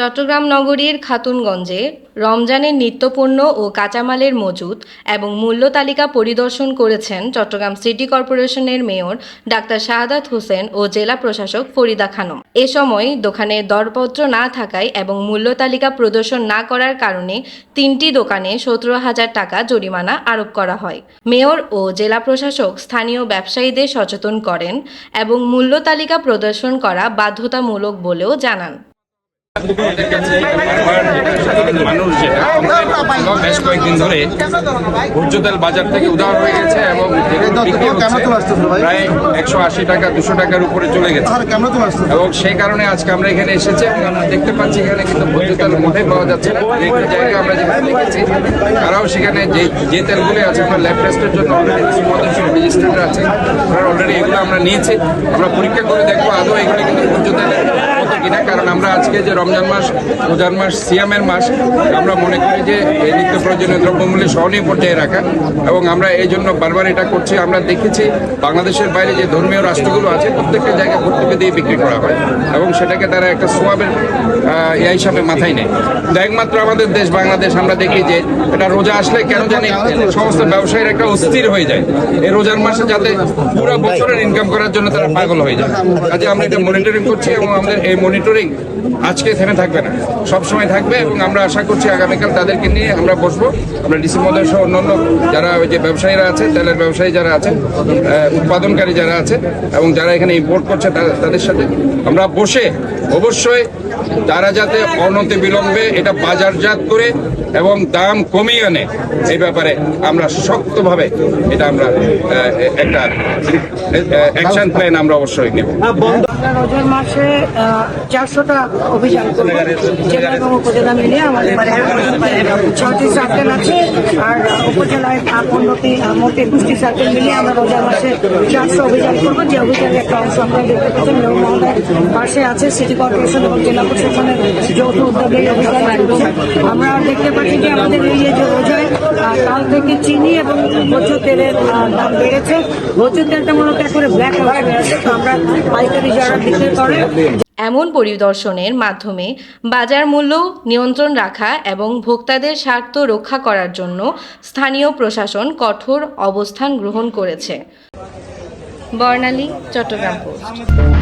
চট্টগ্রাম নগরীর খাতুনগঞ্জে রমজানের নিত্যপণ্য ও কাঁচামালের মজুত এবং মূল্য তালিকা পরিদর্শন করেছেন চট্টগ্রাম সিটি কর্পোরেশনের মেয়র ডাক্তার শাহাদাত হোসেন ও জেলা প্রশাসক ফরিদা খানম। এ সময় দোকানে দরপত্র না থাকায় এবং মূল্য তালিকা প্রদর্শন না করার কারণে তিনটি দোকানে সতেরো হাজার টাকা জরিমানা আরোপ করা হয়। মেয়র ও জেলা প্রশাসক স্থানীয় ব্যবসায়ীদের সচেতন করেন এবং মূল্য তালিকা প্রদর্শন করা বাধ্যতামূলক বলেও জানান। মানুষ যেটা বেশ কয়েকদিন ধরে ভোজ্য তেল বাজার থেকে উধার হয়ে গেছে এবং প্রায় একশো আশি টাকা দুশো টাকার উপরে চলে গেছে এবং সেই কারণে আজকে আমরা এখানে এসেছি এবং আমরা দেখতে পাচ্ছি এখানে কিন্তু ভোজ্য তেল মোটেই পাওয়া যাচ্ছে না জায়গায় আমরা যেখানে দেখেছি তারাও সেখানে যে যে তেলগুলি আছে আমরা ল্যাব টেস্টের জন্য অলরেডি রেজিস্টার্ড আছে আমরা অলরেডি এগুলো আমরা নিয়েছি। আমরা পরীক্ষা করে দেখব, আদৌ এগুলি কিন্তু ভোজ্য তেলের কিনা, কারণ আমরা আজকে যে রমজান মাস রোজার মাস, সিয়ামের মাস, আমরা মনে করি যে এই নিত্য প্রয়োজনীয় দ্রব্যমূল্য সহনীয় পর্যায়ে রাখা, এবং আমরা এই জন্য বারবার এটা করছি। আমরা দেখেছি বাংলাদেশের বাইরে যে ধর্মীয় রাষ্ট্রগুলো আছে, প্রত্যেকটা জায়গায় ভর্তুকি দিয়ে বিক্রি করা হয়, এবং সেটাকে তারা একটা সোয়াবের ইয়া হিসাবে মাথায় নেয়। একমাত্র আমাদের দেশ, বাংলাদেশ, আমরা দেখি যে এটা রোজা আসলে কেন জানি সমস্ত ব্যবসায়ীর একটা অস্থির হয়ে যায়। এই রোজার মাসে যাতে পুরো বছরের ইনকাম করার জন্য তারা পাগল হয়ে যায়। কাজে আমরা এটা মনিটরিং করছি, এবং আমাদের এই মনিটরিং আজকে থেমে থাকবে না। সব সময় থাকবে এবং আমরা আশা করছি আগামীকাল তাদেরকে নিয়ে আমরা বসবো। আমরা ডিসি মহোদয় সহ অন্যান্য যারা ওই যে ব্যবসায়ীরা আছে তেলের ব্যবসায়ী যারা আছে উৎপাদনকারী যারা আছে এবং যারা এখানে ইম্পোর্ট করছে তাদের সাথে আমরা বসে অবশ্যই তারা যাতে অনতি বিলম্বে এটা বাজারজাত করে এবং দাম কমিয়ে আনে এই ব্যাপারে আমরা শক্তভাবে এটা আমরা একটা অ্যাকশন প্ল্যান আমরা অবশ্যই নেব। রোজার মাসে চারশোটা অভিযান জেলা এবং উপজেলা ছয়টি সার্কেল আছে। আর উপজেলায় পনেরোটি মোট একুশটি সার্কেল মিলিয়ে আমরা রোজার মাসে চারশো অভিযান করব। যে অভিযানের একটা অংশ আমরা দেখতে পাচ্ছি, মেয়র পাশে আছে সিটি কর্পোরেশন এবং জেলা প্রশাসনের যৌথ উদ্যোগে আমরা দেখতে পাচ্ছি যে আমাদের এই যে রোজায় কাল থেকে চিনি এবং ভোজ্য তেলের দাম বেড়েছে। ভোজ্য তেলটা মূলত করে ব্ল্যাক আমরা পাইকারি যারা বিক্রি করে এমন পরিদর্শনের মাধ্যমে বাজার মূল্য নিয়ন্ত্রণ রাখা এবং ভোক্তাদের স্বার্থ রক্ষা করার জন্য স্থানীয় প্রশাসন কঠোর অবস্থান গ্রহণ করেছে। বর্ণালী, চট্টগ্রাম পোস্ট।